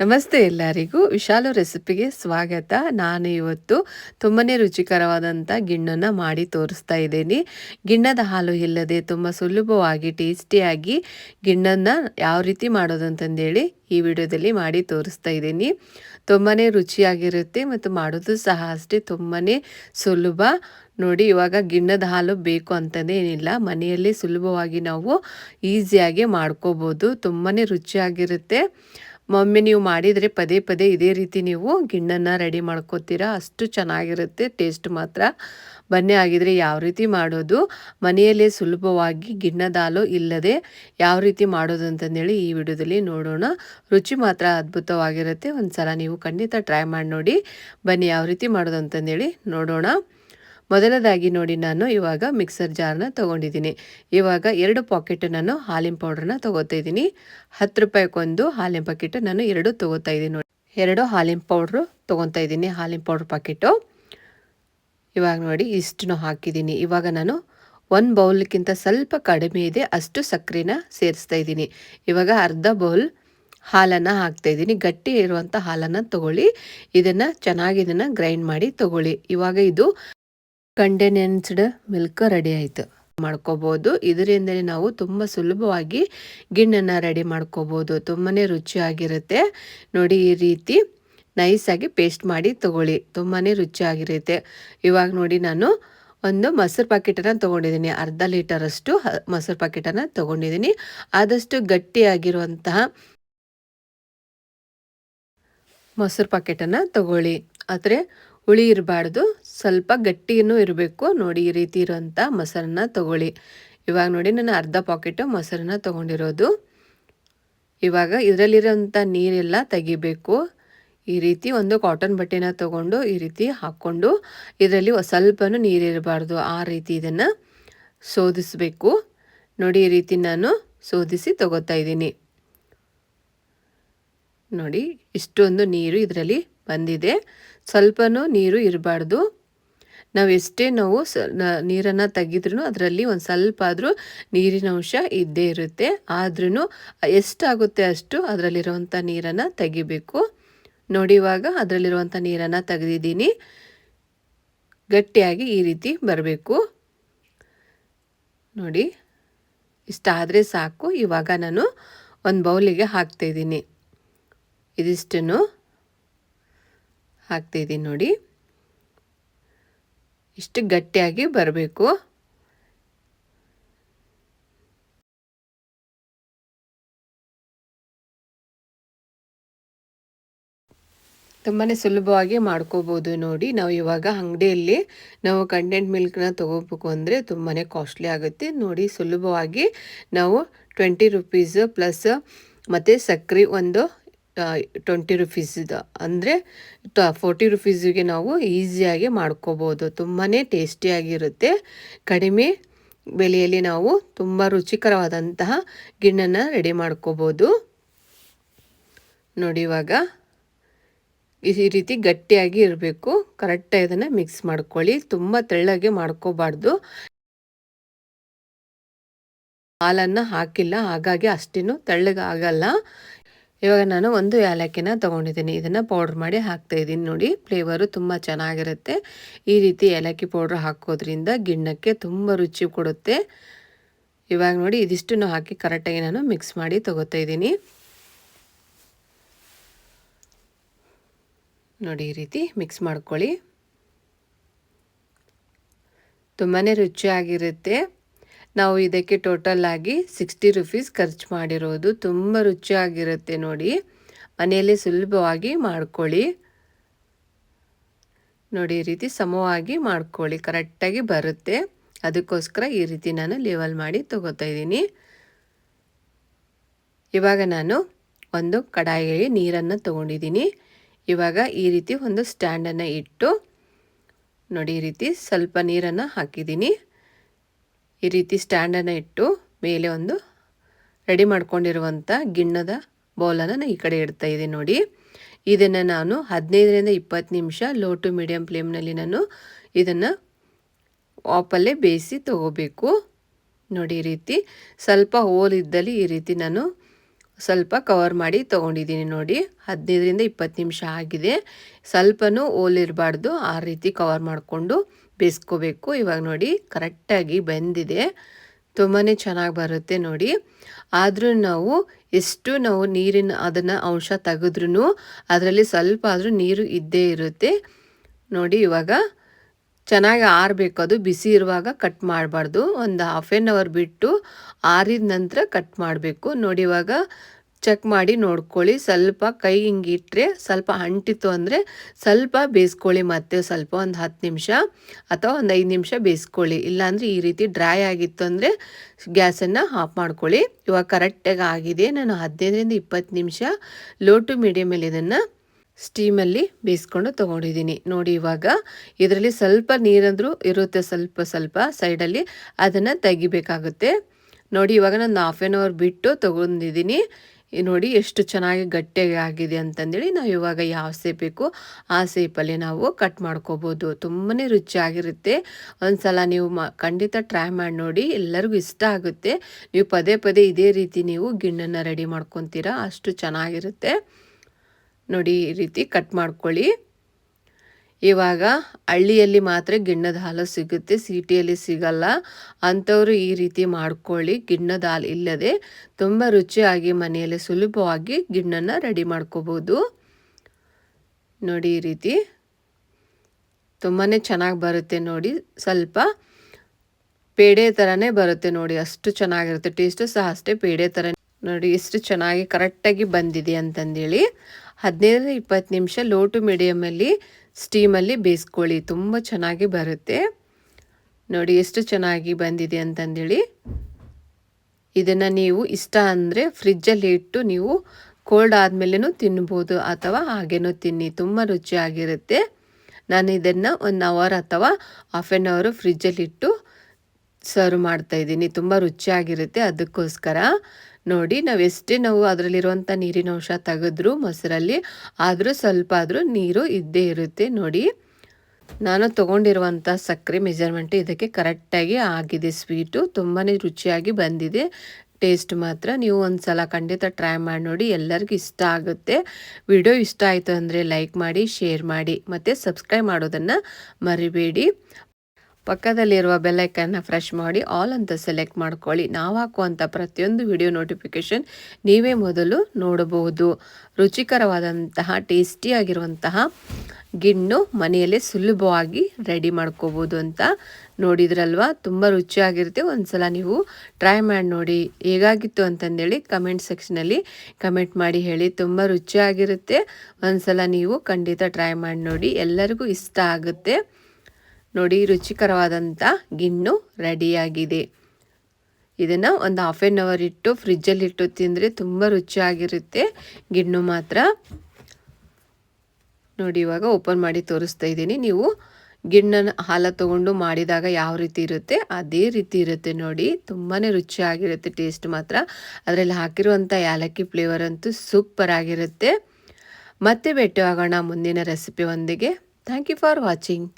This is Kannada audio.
ನಮಸ್ತೆ ಎಲ್ಲರಿಗೂ. ವಿಶಾಲು ರೆಸಿಪಿಗೆ ಸ್ವಾಗತ. ನಾನು ಇವತ್ತು ತುಂಬಾ ರುಚಿಕರವಾದಂಥ ಗಿಣ್ಣನ್ನು ಮಾಡಿ ತೋರಿಸ್ತಾ ಇದ್ದೀನಿ. ಗಿಣ್ಣದ ಹಾಲು ಇಲ್ಲದೆ ತುಂಬ ಸುಲಭವಾಗಿ, ಟೇಸ್ಟಿಯಾಗಿ ಗಿಣ್ಣನ್ನು ಯಾವ ರೀತಿ ಮಾಡೋದು ಅಂತಂದೇಳಿ ಈ ವಿಡಿಯೋದಲ್ಲಿ ಮಾಡಿ ತೋರಿಸ್ತಾ ಇದ್ದೀನಿ. ತುಂಬಾ ರುಚಿಯಾಗಿರುತ್ತೆ ಮತ್ತು ಮಾಡೋದು ಸಹ ಅಷ್ಟೇ ತುಂಬಾ ಸುಲಭ. ನೋಡಿ, ಇವಾಗ ಗಿಣ್ಣದ ಹಾಲು ಬೇಕು ಅಂತಂದೇ ಏನಿಲ್ಲ. ಮನೆಯಲ್ಲಿ ಸುಲಭವಾಗಿ ನಾವು ಈಸಿಯಾಗಿ ಮಾಡ್ಕೋಬೋದು. ತುಂಬಾ ರುಚಿಯಾಗಿರುತ್ತೆ. ಮಮ್ಮಿ ನೀವು ಮಾಡಿದರೆ ಪದೇ ಪದೇ ಇದೇ ರೀತಿ ನೀವು ಗಿಣ್ಣನ್ನು ರೆಡಿ ಮಾಡ್ಕೋತೀರಾ. ಅಷ್ಟು ಚೆನ್ನಾಗಿರುತ್ತೆ, ಟೇಸ್ಟ್ ಮಾತ್ರ. ಬನ್ನಿ ಆಗಿದರೆ ಯಾವ ರೀತಿ ಮಾಡೋದು? ಮನೆಯಲ್ಲೇ ಸುಲಭವಾಗಿ ಗಿಣ್ಣದಾಲು ಇಲ್ಲದೆ ಯಾವ ರೀತಿ ಮಾಡೋದು ಅಂತಂದೇಳಿ ಈ ವಿಡಿಯೋದಲ್ಲಿ ನೋಡೋಣ. ರುಚಿ ಮಾತ್ರ ಅದ್ಭುತವಾಗಿರುತ್ತೆ. ಒಂದು ಸಲ ನೀವು ಖಂಡಿತ ಟ್ರೈ ಮಾಡಿ ನೋಡಿ. ಬನ್ನಿ, ಯಾವ ರೀತಿ ಮಾಡೋದು ಅಂತಂದೇಳಿ ನೋಡೋಣ. ಮೊದಲದಾಗಿ ನೋಡಿ ನಾನು ಇವಾಗ ಮಿಕ್ಸರ್ ಜಾರ್ನ ತೊಗೊಂಡಿದ್ದೀನಿ. ಇವಾಗ ಎರಡು ಪಾಕೆಟ್ ನಾನು ಹಾಲಿನ ಪೌಡ್ರನ್ನ ತೊಗೋತಾ ಇದ್ದೀನಿ. ಹತ್ತು ರೂಪಾಯಿಗೊಂದು ಹಾಲಿನ ಪಾಕೆಟ್ ನಾನು ಎರಡು ತೊಗೋತಾ ಇದ್ದೀನಿ ನೋಡಿ. ಎರಡು ಹಾಲಿನ ಪೌಡ್ರು ತೊಗೊತಾ ಇದ್ದೀನಿ, ಹಾಲಿನ ಪೌಡ್ರ್ ಪಾಕೆಟು ಇವಾಗ ನೋಡಿ ಇಷ್ಟನ್ನು ಹಾಕಿದ್ದೀನಿ. ಇವಾಗ ನಾನು ಒಂದು ಬೌಲ್ಗಿಂತ ಸ್ವಲ್ಪ ಕಡಿಮೆ ಇದೆ, ಅಷ್ಟು ಸಕ್ಕರೆನ ಸೇರಿಸ್ತಾ ಇದ್ದೀನಿ. ಇವಾಗ ಅರ್ಧ ಬೌಲ್ ಹಾಲನ್ನು ಹಾಕ್ತಾ ಇದ್ದೀನಿ. ಗಟ್ಟಿ ಇರುವಂಥ ಹಾಲನ್ನು ತಗೊಳ್ಳಿ. ಇದನ್ನು ಚೆನ್ನಾಗಿ ಇದನ್ನು ಗ್ರೈಂಡ್ ಮಾಡಿ ತಗೊಳ್ಳಿ. ಇವಾಗ ಇದು ಕಂಡೆನೆನ್ಸ್ಡ್ ಮಿಲ್ಕ್ ರೆಡಿ ಆಯಿತು. ಮಾಡ್ಕೋಬೋದು. ಇದರಿಂದಲೇ ನಾವು ತುಂಬ ಸುಲಭವಾಗಿ ಗಿಣ್ಣನ್ನು ರೆಡಿ ಮಾಡ್ಕೋಬೋದು. ತುಂಬಾ ರುಚಿಯಾಗಿರುತ್ತೆ. ನೋಡಿ ಈ ರೀತಿ ನೈಸಾಗಿ ಪೇಸ್ಟ್ ಮಾಡಿ ತಗೊಳ್ಳಿ. ತುಂಬಾ ರುಚಿಯಾಗಿರುತ್ತೆ. ಇವಾಗ ನೋಡಿ ನಾನು ಒಂದು ಮೊಸರು ಪ್ಯಾಕೆಟನ್ನು ತೊಗೊಂಡಿದ್ದೀನಿ. ಅರ್ಧ ಲೀಟರಷ್ಟು ಮೊಸರು ಪ್ಯಾಕೆಟನ್ನು ತೊಗೊಂಡಿದ್ದೀನಿ. ಆದಷ್ಟು ಗಟ್ಟಿಯಾಗಿರುವಂತಹ ಮೊಸರು ಪ್ಯಾಕೆಟನ್ನು ತಗೊಳ್ಳಿ. ಆದರೆ ಹುಳಿ ಇರಬಾರ್ದು. ಸ್ವಲ್ಪ ಗಟ್ಟಿನೂ ಇರಬೇಕು. ನೋಡಿ ಈ ರೀತಿ ಇರೋಂಥ ಮೊಸರನ್ನ ತಗೊಳ್ಳಿ. ಇವಾಗ ನೋಡಿ ನಾನು ಅರ್ಧ ಪಾಕೆಟು ಮೊಸರನ್ನ ತೊಗೊಂಡಿರೋದು. ಇವಾಗ ಇದರಲ್ಲಿರೋಂಥ ನೀರೆಲ್ಲ ತೆಗಿಬೇಕು. ಈ ರೀತಿ ಒಂದು ಕಾಟನ್ ಬಟ್ಟೆನ ತೊಗೊಂಡು ಈ ರೀತಿ ಹಾಕ್ಕೊಂಡು ಇದರಲ್ಲಿ ಸ್ವಲ್ಪನೂ ನೀರಿರಬಾರ್ದು ಆ ರೀತಿ ಇದನ್ನು ಶೋಧಿಸಬೇಕು ನೋಡಿ ಈ ರೀತಿ ನಾನು ಶೋಧಿಸಿ ತಗೋತಾ ಇದ್ದೀನಿ. ನೋಡಿ ಇಷ್ಟೊಂದು ನೀರು ಇದರಲ್ಲಿ ಬಂದಿದೆ. ಸ್ವಲ್ಪನೂ ನೀರು ಇರಬಾರ್ದು. ನಾವು ಎಷ್ಟೇ ನಾವು ಸ ನೀರನ್ನು ತೆಗೆದ್ರೂ ಅದರಲ್ಲಿ ಒಂದು ಸ್ವಲ್ಪ ಆದರೂ ನೀರಿನ ಅಂಶ ಇದ್ದೇ ಇರುತ್ತೆ. ಆದ್ರೂ ಎಷ್ಟಾಗುತ್ತೆ ಅಷ್ಟು ಅದರಲ್ಲಿರುವಂಥ ನೀರನ್ನು ತೆಗಿಬೇಕು. ನೋಡಿವಾಗ ಅದರಲ್ಲಿರುವಂಥ ನೀರನ್ನು ತೆಗೆದಿದ್ದೀನಿ. ಗಟ್ಟಿಯಾಗಿ ಈ ರೀತಿ ಬರಬೇಕು. ನೋಡಿ, ಇಷ್ಟಾದರೆ ಸಾಕು. ಇವಾಗ ನಾನು ಒಂದು ಬೌಲಿಗೆ ಹಾಕ್ತಾಯಿದ್ದೀನಿ ಇದಿಷ್ಟನ್ನು. ಹಾಕ್ತಿದ್ದೀನಿ ನೋಡಿ. ಇಷ್ಟು ಗಟ್ಟಿಯಾಗಿ ಬರಬೇಕು. ತುಂಬಾ ಸುಲಭವಾಗಿ ಮಾಡ್ಕೋಬೋದು ನೋಡಿ. ನಾವು ಇವಾಗ ಅಂಗಡಿಯಲ್ಲಿ ನಾವು ಕಂಡೆಂಟ್ ಮಿಲ್ಕ್ನ ತೊಗೋಬೇಕು ಅಂದರೆ ತುಂಬಾ ಕಾಸ್ಟ್ಲಿ ಆಗುತ್ತೆ. ನೋಡಿ ಸುಲಭವಾಗಿ ನಾವು ಟ್ವೆಂಟಿ ರುಪೀಸ್ ಪ್ಲಸ್ ಮತ್ತು ಸಕ್ಕರೆ ಒಂದು ಟ್ವೆಂಟಿ ರುಪೀಸಿದು ಅಂದರೆ ಟ ಫೋರ್ಟಿ ರುಪೀಸಿಗೆ ನಾವು ಈಸಿಯಾಗಿ ಮಾಡ್ಕೋಬೋದು. ತುಂಬಾ ಟೇಸ್ಟಿಯಾಗಿರುತ್ತೆ ಕಡಿಮೆ ಬೆಲೆಯಲ್ಲಿ ನಾವು ತುಂಬ ರುಚಿಕರವಾದಂತಹ ಗಿಣ್ಣನ್ನು ರೆಡಿ ಮಾಡ್ಕೋಬೋದು. ನೋಡಿ ಇವಾಗ, ಈ ರೀತಿ ಗಟ್ಟಿಯಾಗಿ ಇರಬೇಕು. ಕರೆಕ್ಟಾಗಿ ಇದನ್ನು ಮಿಕ್ಸ್ ಮಾಡ್ಕೊಳ್ಳಿ. ತುಂಬ ತೆಳ್ಳಗೆ ಮಾಡ್ಕೋಬಾರ್ದು. ಹಾಲನ್ನು ಹಾಕಿಲ್ಲ, ಹಾಗಾಗಿ ಅಷ್ಟೇನು ತೆಳ್ಳಗೆ ಆಗಲ್ಲ ಇವಾಗ ನಾನು ಒಂದು ಏಲಕ್ಕಿನ ತೊಗೊಂಡಿದ್ದೀನಿ. ಇದನ್ನು ಪೌಡ್ರ್ ಮಾಡಿ ಹಾಕ್ತಾ ಇದ್ದೀನಿ ನೋಡಿ. ಫ್ಲೇವರು ತುಂಬ ಚೆನ್ನಾಗಿರುತ್ತೆ. ಈ ರೀತಿ ಏಲಕ್ಕಿ ಪೌಡ್ರ್ ಹಾಕೋದ್ರಿಂದ ಗಿಣ್ಣಕ್ಕೆ ತುಂಬ ರುಚಿ ಕೊಡುತ್ತೆ. ಇವಾಗ ನೋಡಿ, ಇದಿಷ್ಟನ್ನು ಹಾಕಿ ಕರೆಕ್ಟಾಗಿ ನಾನು ಮಿಕ್ಸ್ ಮಾಡಿ ತೊಗೋತಾ ಇದ್ದೀನಿ. ನೋಡಿ, ಈ ರೀತಿ ಮಿಕ್ಸ್ ಮಾಡ್ಕೊಳ್ಳಿ. ತುಂಬಾ ರುಚಿಯಾಗಿರುತ್ತೆ. ನಾವು ಇದಕ್ಕೆ ಟೋಟಲ್ ಆಗಿ ಸಿಕ್ಸ್ಟಿ ರುಪೀಸ್ ಖರ್ಚು ಮಾಡಿರೋದು ತುಂಬ ರುಚಿಯಾಗಿರುತ್ತೆ ನೋಡಿ. ಮನೆಯಲ್ಲಿ ಸುಲಭವಾಗಿ ಮಾಡ್ಕೊಳ್ಳಿ. ನೋಡಿ, ಈ ರೀತಿ ಸಮವಾಗಿ ಮಾಡ್ಕೊಳ್ಳಿ. ಕರೆಕ್ಟಾಗಿ ಬರುತ್ತೆ. ಅದಕ್ಕೋಸ್ಕರ ಈ ರೀತಿ ನಾನು ಲೆವೆಲ್ ಮಾಡಿ ತಗೋತಾ ಇದ್ದೀನಿ. ಇವಾಗ ನಾನು ಒಂದು ಕಡಾಯಿಗೆ ನೀರನ್ನು ತಗೊಂಡಿದ್ದೀನಿ. ಇವಾಗ ಈ ರೀತಿ ಒಂದು ಸ್ಟ್ಯಾಂಡನ್ನು ಇಟ್ಟು ನೋಡಿ, ಈ ರೀತಿ ಸ್ವಲ್ಪ ನೀರನ್ನು ಹಾಕಿದ್ದೀನಿ. ಈ ರೀತಿ ಸ್ಟ್ಯಾಂಡನ್ನು ಇಟ್ಟು ಮೇಲೆ ಒಂದು ರೆಡಿ ಮಾಡ್ಕೊಂಡಿರುವಂಥ ಗಿಣ್ಣದ ಬೌಲನ್ನು ನಾನು ಈ ಕಡೆ ಇಡ್ತಾ ಇದ್ದೀನಿ ನೋಡಿ. ಇದನ್ನು ನಾನು ಹದಿನೈದರಿಂದ ಇಪ್ಪತ್ತು ನಿಮಿಷ ಲೋ ಟು ಮೀಡಿಯಮ್ ಫ್ಲೇಮ್ನಲ್ಲಿ ನಾನು ಇದನ್ನು ಆಪಲ್ಲೇ ಬೇಯಿಸಿ ತಗೋಬೇಕು. ನೋಡಿ ಈ ರೀತಿ ಸ್ವಲ್ಪ ಹೋಲ್ ಇದ್ದಲ್ಲಿ ಈ ರೀತಿ ನಾನು ಸ್ವಲ್ಪ ಕವರ್ ಮಾಡಿ ತೊಗೊಂಡಿದ್ದೀನಿ ನೋಡಿ. ಹದಿನೈದರಿಂದ ಇಪ್ಪತ್ತು ನಿಮಿಷ ಆಗಿದೆ. ಸ್ವಲ್ಪನೂ ಓಲಿರಬಾರ್ದು ಆ ರೀತಿ ಕವರ್ ಮಾಡಿಕೊಂಡು ಬೇಯಿಸ್ಕೋಬೇಕು. ಇವಾಗ ನೋಡಿ ಕರೆಕ್ಟಾಗಿ ಬೆಂದಿದೆ. ತುಂಬಾ ಚೆನ್ನಾಗಿ ಬರುತ್ತೆ ನೋಡಿ. ಆದರೂ ನಾವು ಎಷ್ಟು ನಾವು ನೀರಿನ ಅದನ್ನು ಅಂಶ ತೆಗೆದ್ರೂ ಅದರಲ್ಲಿ ಸ್ವಲ್ಪ ಆದರೂ ನೀರು ಇದ್ದೇ ಇರುತ್ತೆ. ನೋಡಿ ಇವಾಗ ಚೆನ್ನಾಗಿ ಆರಬೇಕು. ಅದು ಬಿಸಿ ಇರುವಾಗ ಕಟ್ ಮಾಡಬಾರ್ದು. ಒಂದು ಹಾಫ್ ಆನ್ ಅವರ್ ಬಿಟ್ಟು ಆರಿದ ನಂತರ ಕಟ್ ಮಾಡಬೇಕು. ನೋಡಿ ಇವಾಗ ಚೆಕ್ ಮಾಡಿ ನೋಡ್ಕೊಳ್ಳಿ. ಸ್ವಲ್ಪ ಕೈ ಹಿಂಗೆ ಇಟ್ಟರೆ ಸ್ವಲ್ಪ ಅಂಟಿತ್ತು ಅಂದರೆ ಸ್ವಲ್ಪ ಬೇಯಿಸ್ಕೊಳ್ಳಿ ಮತ್ತೆ ಸ್ವಲ್ಪ ಒಂದು ಹತ್ತು ನಿಮಿಷ ಅಥವಾ ಒಂದು ಐದು ನಿಮಿಷ ಬೇಯಿಸ್ಕೊಳ್ಳಿ. ಇಲ್ಲಾಂದರೆ ಈ ರೀತಿ ಡ್ರೈ ಆಗಿತ್ತು ಅಂದರೆ ಗ್ಯಾಸನ್ನು ಆಫ್ ಮಾಡ್ಕೊಳ್ಳಿ. ಇವಾಗ ಕರೆಕ್ಟಾಗಿ ಆಗಿದೆ. ನಾನು ಹದಿನೈದರಿಂದ ಇಪ್ಪತ್ತು ನಿಮಿಷ ಲೋ ಟು ಮೀಡಿಯಮಲ್ಲಿ ಇದನ್ನು ಸ್ಟೀಮಲ್ಲಿ ಬೇಯಿಸ್ಕೊಂಡು ತೊಗೊಂಡಿದ್ದೀನಿ. ನೋಡಿ ಇವಾಗ ಇದರಲ್ಲಿ ಸ್ವಲ್ಪ ನೀರಂದರೂ ಇರುತ್ತೆ. ಸ್ವಲ್ಪ ಸ್ವಲ್ಪ ಸೈಡಲ್ಲಿ ಅದನ್ನು ತೆಗಿಬೇಕಾಗುತ್ತೆ. ನೋಡಿ ಇವಾಗ ನಾನು ಹಾಫ್ ಆನ್ ಅವರ್ ಬಿಟ್ಟು ತೊಗೊಂಡಿದ್ದೀನಿ. ನೋಡಿ ಎಷ್ಟು ಚೆನ್ನಾಗಿ ಗಟ್ಟಿಯಾಗಿ ಆಗಿದೆ ಅಂತಂದೇಳಿ ನಾವು ಇವಾಗ ಯಾವ ಸೇಪ್ ಬೇಕು ಆ ಸೇಪಲ್ಲಿ ನಾವು ಕಟ್ ಮಾಡ್ಕೋಬೋದು. ತುಂಬಾ ರುಚಿಯಾಗಿರುತ್ತೆ. ಒಂದು ಸಲ ನೀವು ಮ, ಖಂಡಿತ ಟ್ರೈ ಮಾಡಿ ನೋಡಿ, ಎಲ್ಲರಿಗೂ ಇಷ್ಟ ಆಗುತ್ತೆ. ನೀವು ಪದೇ ಪದೇ ಇದೇ ರೀತಿ ನೀವು ಗಿಣ್ಣನ್ನು ರೆಡಿ ಮಾಡ್ಕೊತೀರ, ಅಷ್ಟು ಚೆನ್ನಾಗಿರುತ್ತೆ. ನೋಡಿ ಈ ರೀತಿ ಕಟ್ ಮಾಡ್ಕೊಳ್ಳಿ. ಇವಾಗ ಹಳ್ಳಿಯಲ್ಲಿ ಮಾತ್ರ ಗಿಣ್ಣದ ಹಾಲು ಸಿಗುತ್ತೆ, ಸಿಟಿಯಲ್ಲಿ ಸಿಗಲ್ಲ. ಅಂಥವರು ಈ ರೀತಿ ಮಾಡ್ಕೊಳ್ಳಿ, ಗಿಣ್ಣದ ಹಾಲು ಇಲ್ಲದೆ ತುಂಬ ರುಚಿಯಾಗಿ ಮನೆಯಲ್ಲಿ ಸುಲಭವಾಗಿ ಗಿಣ್ಣನ್ನು ರೆಡಿ ಮಾಡ್ಕೋಬೋದು. ನೋಡಿ ಈ ರೀತಿ. ತುಂಬಾ ಚೆನ್ನಾಗಿ ಬರುತ್ತೆ ನೋಡಿ, ಸ್ವಲ್ಪ ಪೇಡೆ ಥರನೇ ಬರುತ್ತೆ ನೋಡಿ, ಅಷ್ಟು ಚೆನ್ನಾಗಿರುತ್ತೆ, ಟೇಸ್ಟು ಸಹ ಅಷ್ಟೇ ಪೇಡೆ ಥರ ನೋಡಿ ಎಷ್ಟು ಚೆನ್ನಾಗಿ ಕರೆಕ್ಟಾಗಿ ಬಂದಿದೆ ಅಂತಂದೇಳಿ. ಹದಿನೈದರಿಂದ ಇಪ್ಪತ್ತು ನಿಮಿಷ ಲೋ ಟು ಮೀಡಿಯಮಲ್ಲಿ ಸ್ಟೀಮಲ್ಲಿ ಬೇಯಿಸ್ಕೊಳ್ಳಿ. ತುಂಬ ಚೆನ್ನಾಗಿ ಬರುತ್ತೆ. ನೋಡಿ ಎಷ್ಟು ಚೆನ್ನಾಗಿ ಬಂದಿದೆ ಅಂತಂದೇಳಿ. ಇದನ್ನು ನೀವು ಇಷ್ಟ ಅಂದರೆ ಫ್ರಿಜ್ಜಲ್ಲಿ ಇಟ್ಟು ನೀವು ಕೋಲ್ಡ್ ಆದಮೇಲೆನೂ ತಿನ್ಬೋದು ಅಥವಾ ಹಾಗೇನೂ ತಿನ್ನಿ. ತುಂಬ ರುಚಿಯಾಗಿರುತ್ತೆ. ನಾನು ಇದನ್ನು ಒನ್ ಅವರ್ ಅಥವಾ ಹಾಫ್ ಆನ್ ಅವರು ಫ್ರಿಜ್ಜಲ್ಲಿಟ್ಟು ಸರ್ವ್ ಮಾಡ್ತಾ ಇದ್ದೀನಿ. ತುಂಬ ರುಚಿಯಾಗಿರುತ್ತೆ. ಅದಕ್ಕೋಸ್ಕರ ನೋಡಿ, ನಾವು ಎಷ್ಟೇ ನಾವು ಅದರಲ್ಲಿರುವಂಥ ನೀರಿನ ಅಂಶ ತೆಗೆದ್ರು ಮೊಸರಲ್ಲಿ, ಆದರೂ ಸ್ವಲ್ಪ ಆದರೂ ನೀರು ಇದ್ದೇ ಇರುತ್ತೆ. ನೋಡಿ, ನಾನು ತೊಗೊಂಡಿರುವಂಥ ಸಕ್ಕರೆ ಮೆಜರ್ಮೆಂಟ್ ಇದಕ್ಕೆ ಕರೆಕ್ಟಾಗಿ ಆಗಿದೆ. ಸ್ವೀಟು ತುಂಬಾ ರುಚಿಯಾಗಿ ಬಂದಿದೆ. ಟೇಸ್ಟ್ ಮಾತ್ರ ನೀವು ಒಂದು ಸಲ ಖಂಡಿತ ಟ್ರೈ ಮಾಡಿ ನೋಡಿ, ಎಲ್ಲರಿಗೂ ಇಷ್ಟ ಆಗುತ್ತೆ. ವಿಡಿಯೋ ಇಷ್ಟ ಆಯಿತು ಅಂದರೆ ಲೈಕ್ ಮಾಡಿ, ಶೇರ್ ಮಾಡಿ. ಮತ್ತು ಸಬ್ಸ್ಕ್ರೈಬ್ ಮಾಡೋದನ್ನು ಮರಿಬೇಡಿ. ಪಕ್ಕದಲ್ಲಿರುವ ಬೆಲ್ಲೈಕನ್ನ ಫ್ರೆಶ್ ಮಾಡಿ ಆಲ್ ಅಂತ ಸೆಲೆಕ್ಟ್ ಮಾಡ್ಕೊಳ್ಳಿ. ನಾವು ಹಾಕುವಂಥ ಪ್ರತಿಯೊಂದು ವಿಡಿಯೋ ನೋಟಿಫಿಕೇಷನ್ ನೀವೇ ಮೊದಲು ನೋಡಬಹುದು. ರುಚಿಕರವಾದಂತಹ ಟೇಸ್ಟಿಯಾಗಿರುವಂತಹ ಗಿಣ್ಣು ಮನೆಯಲ್ಲೇ ಸುಲಭವಾಗಿ ರೆಡಿ ಮಾಡ್ಕೋಬೋದು ಅಂತ ನೋಡಿದ್ರಲ್ವಾ? ತುಂಬ ರುಚಿಯಾಗಿರುತ್ತೆ. ಒಂದು ಸಲ ನೀವು ಟ್ರೈ ಮಾಡಿ ನೋಡಿ ಹೇಗಾಗಿತ್ತು ಅಂತಂದೇಳಿ ಕಮೆಂಟ್ ಸೆಕ್ಷನಲ್ಲಿ ಕಮೆಂಟ್ ಮಾಡಿ ಹೇಳಿ. ತುಂಬ ರುಚಿಯಾಗಿರುತ್ತೆ. ಒಂದು ಸಲ ನೀವು ಖಂಡಿತ ಟ್ರೈ ಮಾಡಿ ನೋಡಿ. ಎಲ್ಲರಿಗೂ ಇಷ್ಟ ಆಗುತ್ತೆ. ನೋಡಿ ರುಚಿಕರವಾದಂಥ ಗಿಣ್ಣು ರೆಡಿಯಾಗಿದೆ. ಇದನ್ನು ಒಂದು ಹಾಫ್ ಆನ್ ಅವರ್ ಇಟ್ಟು ಫ್ರಿಜ್ಜಲ್ಲಿ ಇಟ್ಟು ತಿಂದರೆ ತುಂಬ ರುಚಿಯಾಗಿರುತ್ತೆ. ಗಿಣ್ಣು ಮಾತ್ರ. ನೋಡಿ, ಇವಾಗ ಓಪನ್ ಮಾಡಿ ತೋರಿಸ್ತಾ ಇದ್ದೀನಿ. ನೀವು ಗಿಣ್ಣನ ಹಾಲ ತೊಗೊಂಡು ಮಾಡಿದಾಗ ಯಾವ ರೀತಿ ಇರುತ್ತೆ? ಅದೇ ರೀತಿ ಇರುತ್ತೆ ನೋಡಿ. ತುಂಬಾ ರುಚಿಯಾಗಿರುತ್ತೆ ಟೇಸ್ಟ್ ಮಾತ್ರ. ಅದರಲ್ಲಿ ಹಾಕಿರುವಂಥ ಏಲಕ್ಕಿ ಫ್ಲೇವರ್ ಅಂತೂ ಸೂಪರ್ ಆಗಿರುತ್ತೆ. ಮತ್ತೆ ಭೇಟಿಯಾಗೋಣ ಮುಂದಿನ ರೆಸಿಪಿ ಒಂದಿಗೆ. Thank you for watching